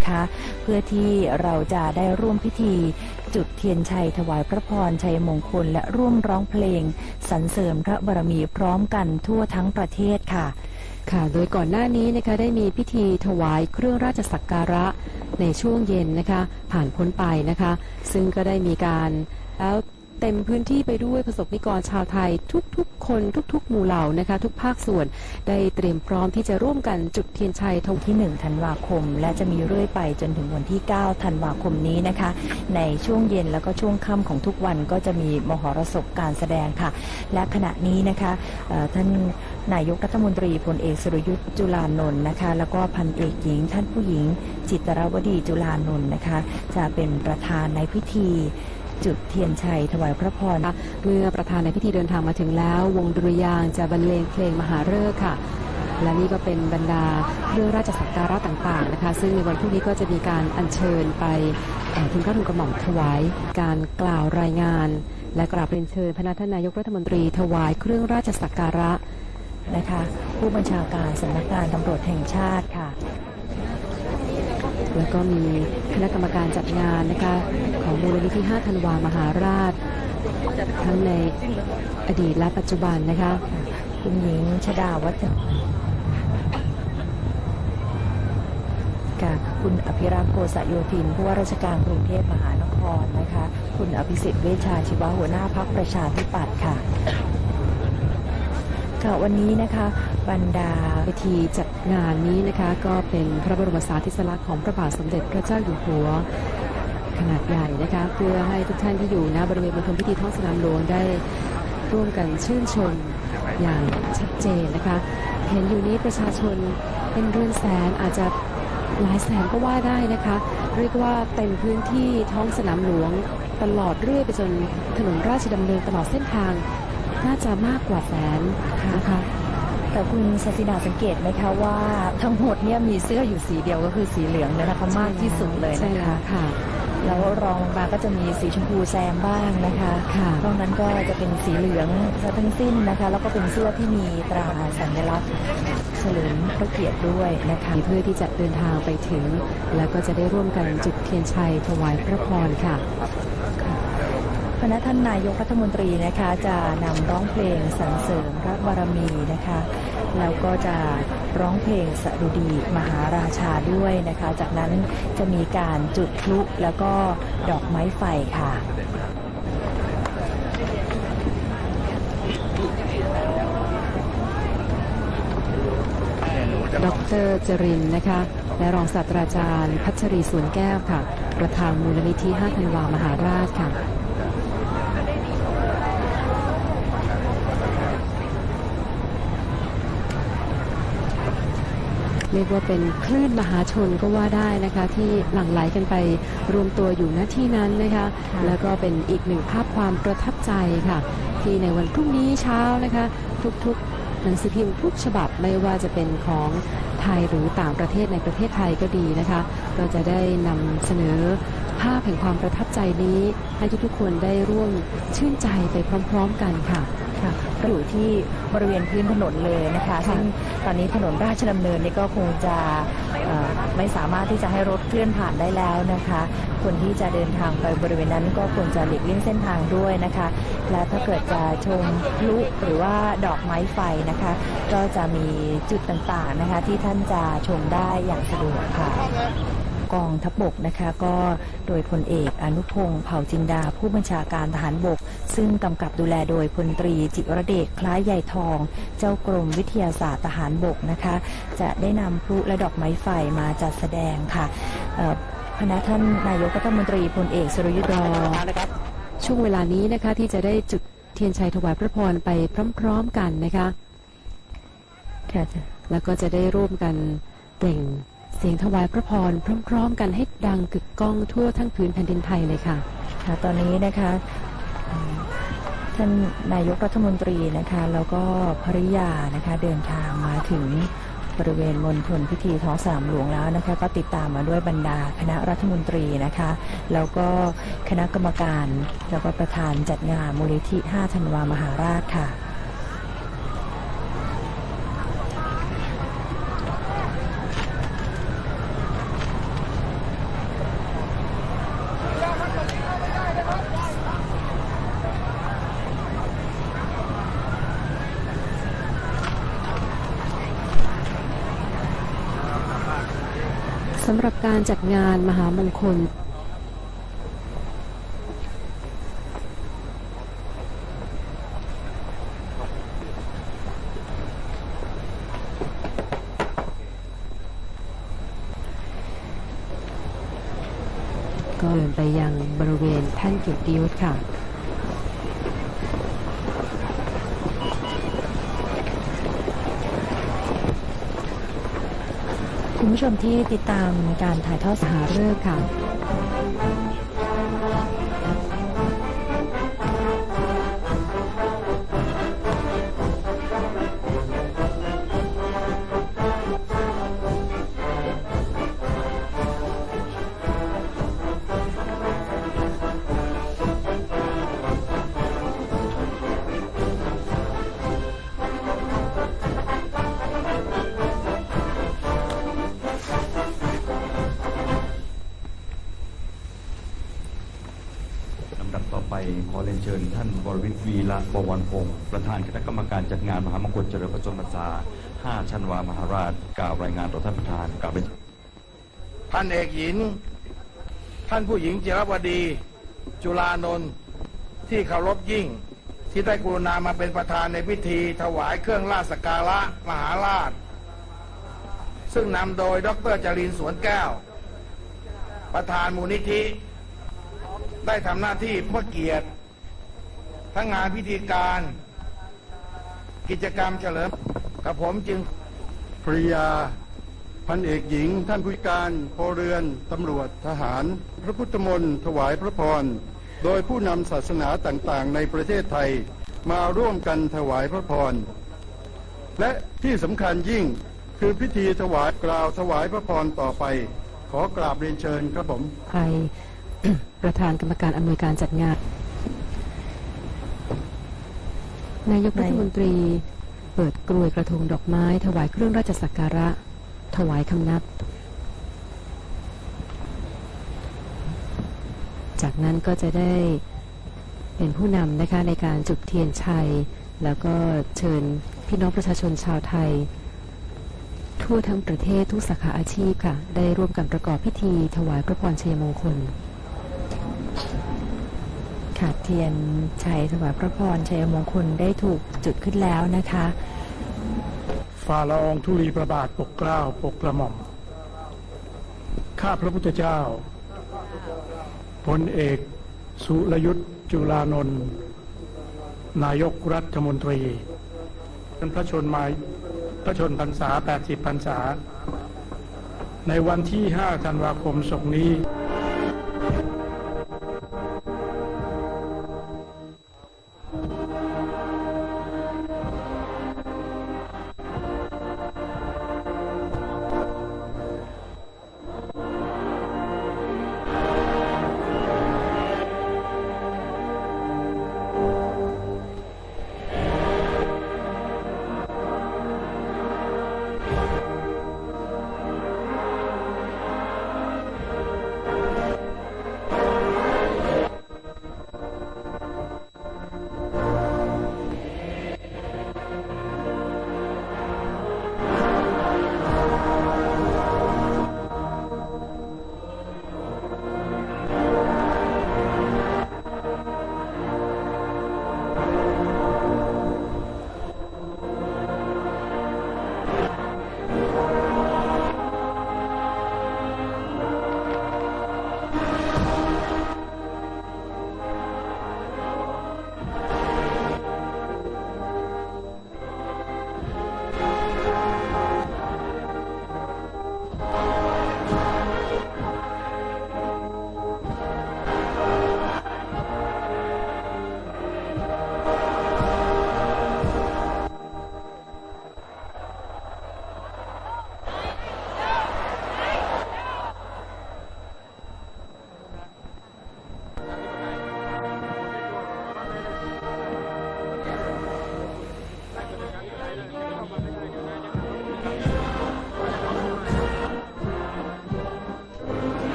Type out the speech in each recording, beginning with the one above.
นะคะ เพื่อที่เราจะได้ร่วมพิธีจุดเทียนชัยถวายพระพรชัยมงคล และร่วมร้องเพลงสรรเสริญพระบารมีพร้อมกันทั่วทั้งประเทศค่ะ ค่ะ โดยก่อนหน้านี้นะคะได้มีพิธีถวายเครื่องราชสักการะในช่วงเย็นนะคะ ผ่านพ้นไปนะคะ ซึ่งก็ได้มีการแล้ว เต็มพื้นที่ไปด้วยประสบนิกรชาวไทย ทุกๆ คนทุก ๆ หมู่เหล่านะคะ ทุกภาคส่วนได้เตรียมพร้อมที่จะร่วมกันจุดเทียนชัยทงที่ 1 ธันวาคม และจะมีเรื่อยไปจนถึงวันที่ 9 ธันวาคมนี้นะคะ ในช่วงเย็นแล้วก็ช่วงค่ำของทุกวันก็จะมีมหรสพการแสดงค่ะ และขณะนี้นะคะท่านนายกรัฐมนตรีพลเอกสุรยุทธ์จุลานนท์นะคะ แล้วก็พันเอกหญิง ท่านผู้หญิง จิตรวดีจุลานนท์นะคะ จะเป็นประธานในพิธี จุดเทียนชัยถวายพระพรเมื่อประธานในพิธีเดินทางมาถึงแล้ว วงดุริยางจะบรรเลงเพลงมหาฤกษ์ค่ะ และนี่ก็เป็นบรรดาเครื่องราชสักการะต่างๆนะคะ ซึ่งในวันพรุ่งนี้ก็จะมีการอัญเชิญไปทุนกล้าทุนกระหม่อมถวายการกล่าวรายงาน และกราบเรียนเชิญพระท่านนายกรัฐมนตรีถวายเครื่องราชสักการะนะคะ ผู้บัญชาการสำนักงานตำรวจแห่งชาติค่ะ แล้วก็มีคณะกรรมการจัดงานนะคะของมูลนิธิ5ธันวามหาราช ทั้งในอดีตและปัจจุบันนะคะคุณหญิงชดาวัฒน์ค่ะคุณอภิรักษ์โกษโยธินผู้ว่าราชการกรุงเทพมหานครนะคะ คุณอภิสิทธิ์เวชชาชีวะหัวหน้าพักประชาธิปัตย์ค่ะค่ะวันนี้นะคะ บรรดาเวทีจัดงานนี้นะคะ ก็เป็นพระบรมสารีริสลักษณ์ของพระบาทสมเด็จพระเจ้าอยู่หัวขนาดใหญ่นะคะเพื่อให้ทุกท่านที่อยู่ณบริเวณมณฑลพิธีท้องสนามหลวงได้ร่วมกันชื่นชมอย่างชัดเจนนะคะ เห็นอยู่นี้ประชาชนเป็นเรือนแสนอาจจะหลายแสนก็ว่าได้นะคะ เรียกว่าเต็มพื้นที่ท้องสนามหลวงตลอดเรื่อยไปจนถนนราชดำเนินตลอดเส้นทาง น่าจะมากกว่าแสนนะคะ แต่คุณศศิดาสังเกตไหมคะว่าทั้งหมดเนี่ยมีเสื้ออยู่สีเดียวก็คือสีเหลืองเนี่ยนะคะมากที่สุดเลยใช่นะแล้วคะค่ะ แล้วรองลงมาก็จะมีสีชมพูแซมบ้างนะคะค่ะนอกนั้นก็จะเป็นสีเหลืองซะทั้งสิ้นนะคะ แล้วก็เป็นเสื้อที่มีตราสัญลักษณ์เฉลิมพระเกียรติด้วยนะคะเพื่อที่จะเดินทางไปถึง แล้วก็จะได้ร่วมกันจุดเทียนชัยถวายพระพรค่ะ คณะท่านนายกรัฐมนตรีนะคะจะนำร้องเพลงสรรเสริญพระบารมีนะคะ แล้วก็จะร้องเพลงสดุดีมหาราชาด้วยนะคะ จากนั้นจะมีการจุดพลุแล้วก็ดอกไม้ไฟค่ะดรจรินทร์นะคะ และรองศาสตราจารย์ พัชรีสวนแก้วค่ะ ประธานมูลนิธิ5ธันวามหาราชค่ะ เรียกว่าเป็นคลื่นมหาชนก็ว่าได้นะคะ ที่หลั่งไหลกันไปรวมตัวอยู่ณที่นั้นนะคะค่ะแล้วก็เป็นอีกหนึ่งภาพความประทับใจค่ะ ที่ในวันพรุ่งนี้เช้านะคะ ทุกๆหนังสือพิมพ์ทุกฉบับไม่ว่าจะเป็นของไทยหรือต่างประเทศในประเทศไทยก็ดีนะคะก็จะได้นำเสนอภาพแห่งความประทับใจนี้ ให้ทุกๆคนได้ร่วมชื่นใจไปพร้อม ๆ กันค่ะค่ะ ก็อยู่ที่บริเวณพื้นถนนเลยนะคะซึ่งตอนนี้ถนนราชดำเนินนี่ก็คงจะเอ่อไม่สามารถที่จะให้รถเคลื่อนผ่านได้แล้วนะคะ คนที่จะเดินทางไปบริเวณนั้นก็ควรจะหลีกเลี่ยงเส้นทางด้วยนะคะ และถ้าเกิดจะชมพลุหรือว่าดอกไม้ไฟนะคะ ก็จะมีจุดต่างๆนะคะที่ท่านจะชมได้อย่างสะดวกค่ะ กองทัพบกนะคะ ก็โดยพลเอกอนุพงศ์เผ่าจินดา ผู้บัญชาการทหารบก ซึ่งกำกับดูแลโดยพลตรีจิรเดชคล้ายใหญ่ทอง เจ้ากรมวิทยาศาสตร์ทหารบกนะคะ จะได้นำพลุและดอกไม้ไฟมาจัดแสดงค่ะเอ่อคณะท่านนายกรัฐมนตรีพลเอกสุรยุทธ์รอช่วงเวลานี้นะคะที่จะได้จุดเทียนชัยถวายพระพรไปพร้อมๆกันนะคะค่ะแล้วก็จะได้ร่วมกันเปล่ง เสียงถวายพระพรพร้อม ๆ กันให้ดังกึกก้องทั่วทั้งพื้นแผ่นดินไทยเลยค่ะ ค่ะ ตอนนี้นะคะท่านนายกรัฐมนตรีนะคะแล้วก็ภริยานะคะเดินทางมาถึงบริเวณมณฑลพิธีท้องสนามหลวงแล้วนะคะก็ติดตามมาด้วยบรรดาคณะรัฐมนตรีนะคะแล้วก็คณะกรรมการแล้วก็ประธานจัดงานมูลนิธิ 5 ธันวามหาราชค่ะำหรับการจัดงานมหามงคล ก็เดินไปยังบริเวณแท่นเกียรติยศค่ะ ผู้ชมที่ติดตามการถ่ายทอดสหเรื่องค่ะายงานต่อท่านประธานกล่าวเป็นท่านเอกหญิง ท่านผู้หญิงจิรวดี จุลานนท์ที่เคารพยิ่ง ที่ได้กรุณามาเป็นประธานในพิธี ถวายเครื่องราชสการะมหาราช ซึ่งนำโดยดรจรินสวนแก้ว ประธานมูลนิธิ ได้ทำหน้าที่เพื่อเกียรติ ทั้งงานพิธีการ กิจกรรมเฉลิมกับผมจึง ภริยา พันเอกหญิง ท่านผู้การพลเรือนตำรวจทหาร พระพุทธมนต์ถวายพระพร โดยผู้นำศาสนาต่างๆ ในประเทศไทยมาร่วมกันถวายพระพร และที่สำคัญยิ่งคือพิธีถวายกล่าวถวายพระพรต่อไป ขอกราบเรียนเชิญครับผมไปประธานกรรมการอำนวยการจัดงาน นายกรัฐมนตรี เปิดกรวยกระทงดอกไม้ ถวายเครื่องราชสักการะ ถวายคำนับ จากนั้นก็จะได้เป็นผู้นำนะคะในการจุดเทียนชัย แล้วก็เชิญพี่น้องประชาชนชาวไทย ทั่วทั้งประเทศทุกสาขาอาชีพค่ะ ได้ร่วมกันประกอบพิธีถวายพระพรชัยมงคล ขาดเทียนชัยถวายพระพรชัยมงคลได้ถูกจุดขึ้นแล้วนะคะฝ่าละอองธุลีประบาทปกเกล้าปกกระหม่อม ข้าพระพุทธเจ้าพลเอกสุรยุทธ์จุลานนท์นายกรัฐมนตรีเป็นพระชนมาพระชนพรรษา 80 พรรษา ในวันที่ 5 ธันวาคมศกนี้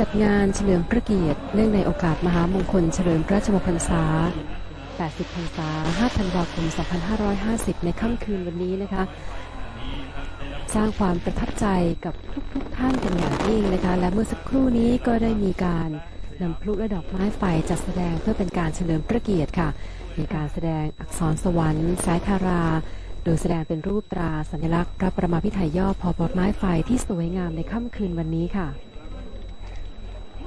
จัดงานเฉลิมพระเกียรติ เนื่องในโอกาสมหามงคลเฉลิมพระราชมพรรษา 80 พรรษา 5 ธันวาคม 2550 ในค่ำคืนวันนี้นะคะ สร้างความประทับใจกับทุกๆท่านเป็นอย่างยิ่งนะคะ และเมื่อสักครู่นี้ก็ได้มีการนำพลุและดอกไม้ไฟจัดแสดงเพื่อเป็นการเฉลิมพระเกียรติค่ะ มีการแสดงอักษรสวรรค์ สายทาราโดยแสดงเป็นรูปตราสัญลักษณ์พระประมาพิไทยย่อพอปดไม้ไฟที่สวยงามในค่ำคืนวันนี้ค่ะ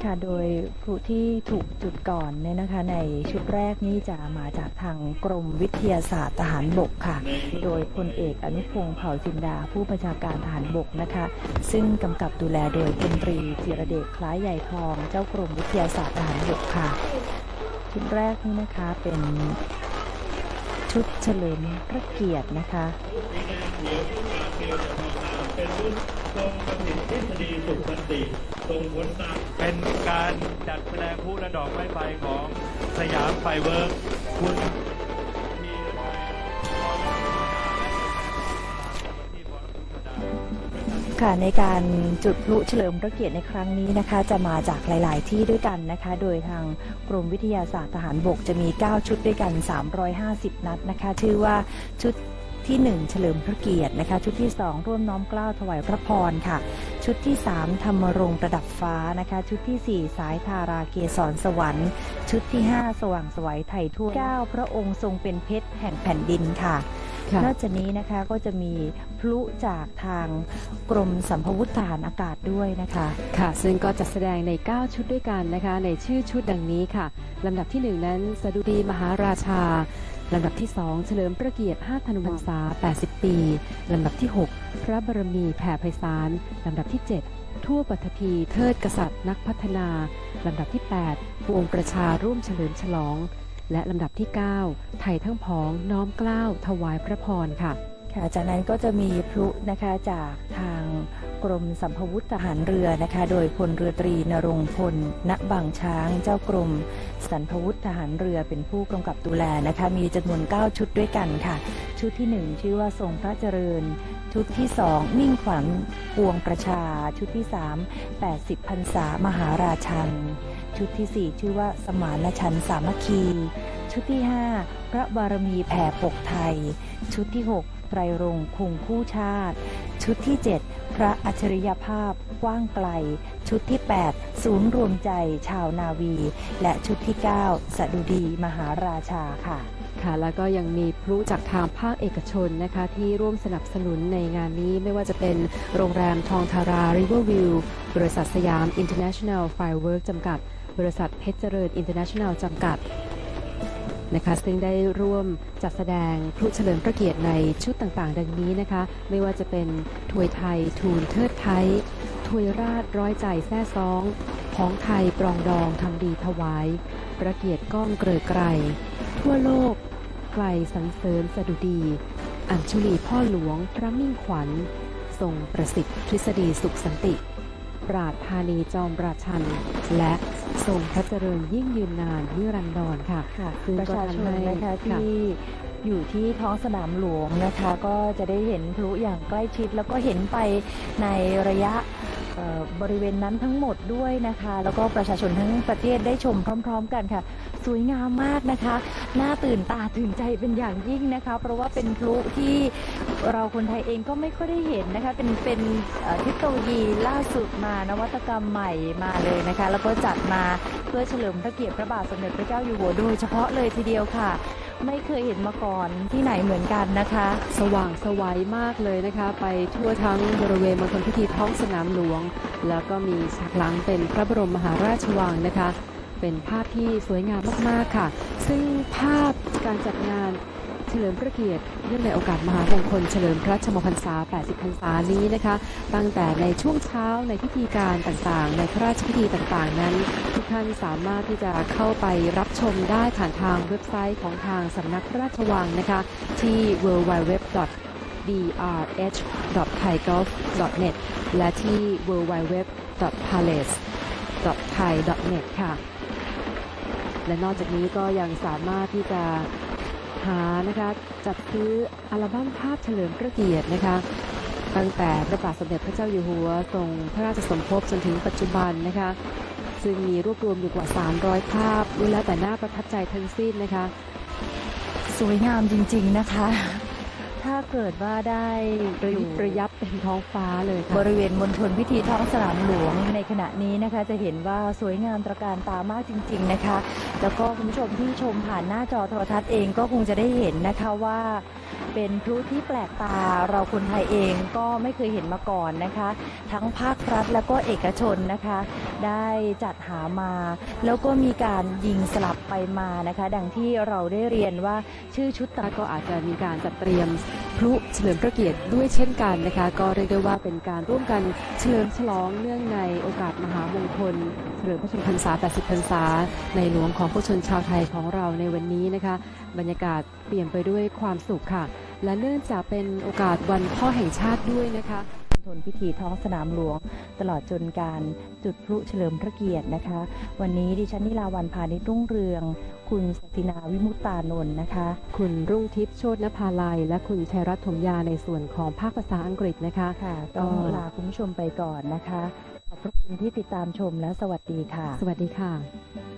ค่ะโดยพลุที่ถูกจุดก่อนเนี่ยนะคะ ในชุดแรกนี่จะมาจากทางกรมวิทยาศาสตร์ทหารบกค่ะ โดยพลเอกอนุพงศ์เผ่าจินดาผู้บัญชาการทหารบกนะคะ ซึ่งกำกับดูแลโดยพลตรีจิรเดชคล้ายใหญ่ทอง เจ้ากรมวิทยาศาสตร์ทหารบกค่ะ ชุดแรกนี่นะคะเป็นชุดเฉลิมพระเกียรตินะคะ เป็นรุ่นทรงประสิทธิทฤษฎีสุขสันติทรงผลตามเป็นการจัดแสดงผู้และดอกไม้ไฟของสยามไฟเวิร์กคุณทีรพุทธดาค่ะในการจุดพลุเฉลิมพระเกียรติในครั้งนี้นะคะ จะมาจากหลาย ๆ ที่ด้วยกันนะคะ โดยทางกรมวิทยาศาสตร์ทหารบกจะมี 9 ชุดด้วยกัน 350 นัดนะคะ ชื่อว่าชุด ที่ 1 เฉลิมพระเกียรตินะคะ ชุดที่ 2 ร่วมน้อมเกล้าถวายพระพรค่ะ ชุดที่ 3 ธรรมรงค์ประดับฟ้านะคะ ชุดทีสี่4 สายทาราเกสรสวรรค์ ชุดที่ 5 สว่างสวัยไทยทั่ว9พระองค์ทรงเป็นเพชรแห่งแผ่นดินค่ะค่ะนอกจากนี้นะคะก็จะมีพลุจากทางกรมสัมภวุธทหารอากาศด้วยนะคะค่ะ ซึ่งก็จัดแสดงใน 9 ชุดด้วยกันนะคะ ในชื่อชุดดังนี้ค่ะลำดับที่ 1 นั้นสดุดีมหาราชา ลำดับที่ 2 เฉลิมพระเกียรติ 5ธนุพรรษา 80 ปี ลำดับที่ 6 พระบรมีแผ่ไพศาล ลำดับที่ 7 ทั่วปัทภีเทิดกษัตริย์นักพัฒนา ลำดับที่ 8 ปวงประชาร่วมเฉลิมฉลอง และลำดับที่ 9 ไทยทั้งผองน้อมเกล้าวถวายพระพรค่ะ ค่ะจากนั้นก็จะมีพลุนะคะจากทางกรมสัมภวุธทหารเรือนะคะ โดยพลเรือตรีนรงพล ณ บางช้าง เจ้ากรมสันพวุธทหารเรือเป็นผู้กำกับดูแลนะคะ มีจำนวน 9 ชุดด้วยกันค่ะ ชุดที่ 1 ชื่อว่าทรงพระเจริญ ชุดที่ 2 มิ่งขวัญปวงประชา ชุดที่ 3 80พรรษามหาราชัน ชุดทีสี่4 ชื่อว่าสมานฉันสามัคคี ชุดที่ 5 พระบารมีแผ่ปกไทย ชุดที่ 6 ไตรรงค์คงคู่ชาติ ชุดที่ 7 พระอัจฉริยภาพกว้างไกล ชุดที่ 8 ศูนย์รวมใจชาวนาวี และชุดที่ 9 สดุดีมหาราชาค่ะค่ะแล้วก็ยังมีพลุจากทางภาคเอกชนนะคะที่ร่วมสนับสนุนในงานนี้ไม่ว่าจะเป็นโรงแรมทองทารา Riverview บริษัทสยาม International Fireworks จำกัด บริษัทเพชรเจริญ International จำกัด นะคะซึ่งได้ร่วมจัดแสดงพลุเฉลิมพระเกียรติในชุดต่างๆ ดังนี้นะคะ ไม่ว่าจะเป็นถวยไทยทูลเทิดไทยถวยราชร้อยใจแซ่ซ้อง ของไทยปรองดองทำดีถวายประเกียรติก้องเกลือไกรทั่วโลกไกลสรรเสริญสดุดี อัญชุลีพ่อหลวงพระมิ่งขวัญ ทรงประสิทธิ์ทฤษฎีสุขสันติ ปราดธานีจอมราชัน และทรงพระเจริญยิ่งยืนนานนิรันดรค่ะค่ะซึ่งประก็ชาชทำนให้นะคะค่ะที่ อยู่ที่ท้องสนามหลวงนะคะ ก็จะได้เห็นพลุอย่างใกล้ชิด แล้วก็เห็นไปในระยะเอ่อ บริเวณนั้นทั้งหมดด้วยนะคะ แล้วก็ประชาชนทั้งประเทศได้ชมพร้อม ๆ กันค่ะ สวยงามมากนะคะน่าตื่นตาตื่นใจเป็นอย่างยิ่งนะคะ เพราะว่าเป็นพลุที่เราคนไทยเองก็ไม่ค่อยได้เห็นนะคะ เป็นเป็นเอ่อเทคโนโลยีล่าสุดมานวัตกรรมใหม่มาเลยนะคะ แล้วก็จัดมาเพื่อเฉลิมพระเกียรติพระบาทสมเด็จพระเจ้าอยู่หัวโดยเฉพาะเลยทีเดียวค่ะ ไม่เคยเห็นมาก่อนที่ไหนเหมือนกันนะคะ สว่างสวัยมากเลยนะคะ ไปทั่วทั้งบริเวณมณฑลพิธีท้องสนามหลวง แล้วก็มีฉากหลังเป็นพระบรมมหาราชวังนะคะ เป็นภาพที่สวยงามมากๆค่ะ ซึ่งภาพการจัดงาน ฉลิมพระเกียรติเนื่องในโอกาสมหามงคลเฉลิมพระชมพรรษา 80 พรรษานี้นะคะ ตั้งแต่ในช่วงเช้าในพิธีการต่างๆ ในพระราชพิธีต่างๆ นั้น ทุกท่านสามารถที่จะเข้าไปรับชมได้ผ่านทางเว็บไซต์ของทางสำนักพระราชวังนะคะ ที่ www drh.thaigolf.net และที่ www.palace.thai.net ค่ะ และนอกจากนี้ก็ยังสามารถที่จะ หานะคะจัดซื้ออัลบั้มภาพเฉลิมพระเกียรตินะคะตั้งแต่พระบาทสมเด็จพระเจ้าอยู่หัวทรงพระราชสมภพจนถึงปัจจุบันนะคะซึ่งมีรวบรวมอยู่กว่า 300 ภาพล้วนแล้วแต่น่าประทับใจทั้งสิ้นนะคะ สวยงามจริงๆนะคะ เกิดว่าได้ระอยิยู่บระยับเต็มท้องฟ้าเลยค่ะบริเวณมณฑลพิธีท้องสนามหลวงในขณะนี้นะคะ จะเห็นว่าสวยงามตระการตามากจริง ๆนะคะ แล้วก็คุณผู้ชมที่ชมผ่านหน้าจอโทรทัศน์เองก็คงจะได้เห็นนะคะว่า เป็นพลุที่แปลกตาเราคนไทยเองก็ไม่เคยเห็นมาก่อนนะคะ ทั้งภาครัฐแล้วก็เอกชนนะคะ ได้จัดหามา แล้วก็มีการยิงสลับไปมานะคะ ดังที่เราได้เรียนว่าชื่อชุดต่างก็อาจจะมีการจัดเตรียมพลุเฉลิมพระเกียรติด้วยเช่นกันนะคะ ก็เรียกได้ว่าเป็นการร่วมกันเฉลิมฉลองเนื่องในโอกาสมหามงคลเฉลิมพระชนมพรรษา 80 พรรษา ในหลวงของผู้ชนชาวไทยของเราในวันนี้นะคะ บรรยากาศเปลี่ยนไปด้วยความสุขค่ะ และเนื่องจากเป็นโอกาสวันพ่อแห่งชาติด้วยนะคะ ทนพิธีท้องสนามหลวง ตลอดจนการจุดพลุเฉลิมพระเกียรตินะคะ วันนี้ดิฉันนิลาวันพานิชรุ่งเรือง คุณศักดินาวิมุตตานนท์นะคะ คุณรุ่งทิพย์โชตนภาลัย และคุณชัยรัตน์ถมยาในส่วนของภาคภาษาอังกฤษนะคะค่ะต้องก็ลาคุณผู้ชมไปก่อนนะคะ ขอบพระคุณที่ติดตามชมและสวัสดีค่ะ สวัสดีค่ะ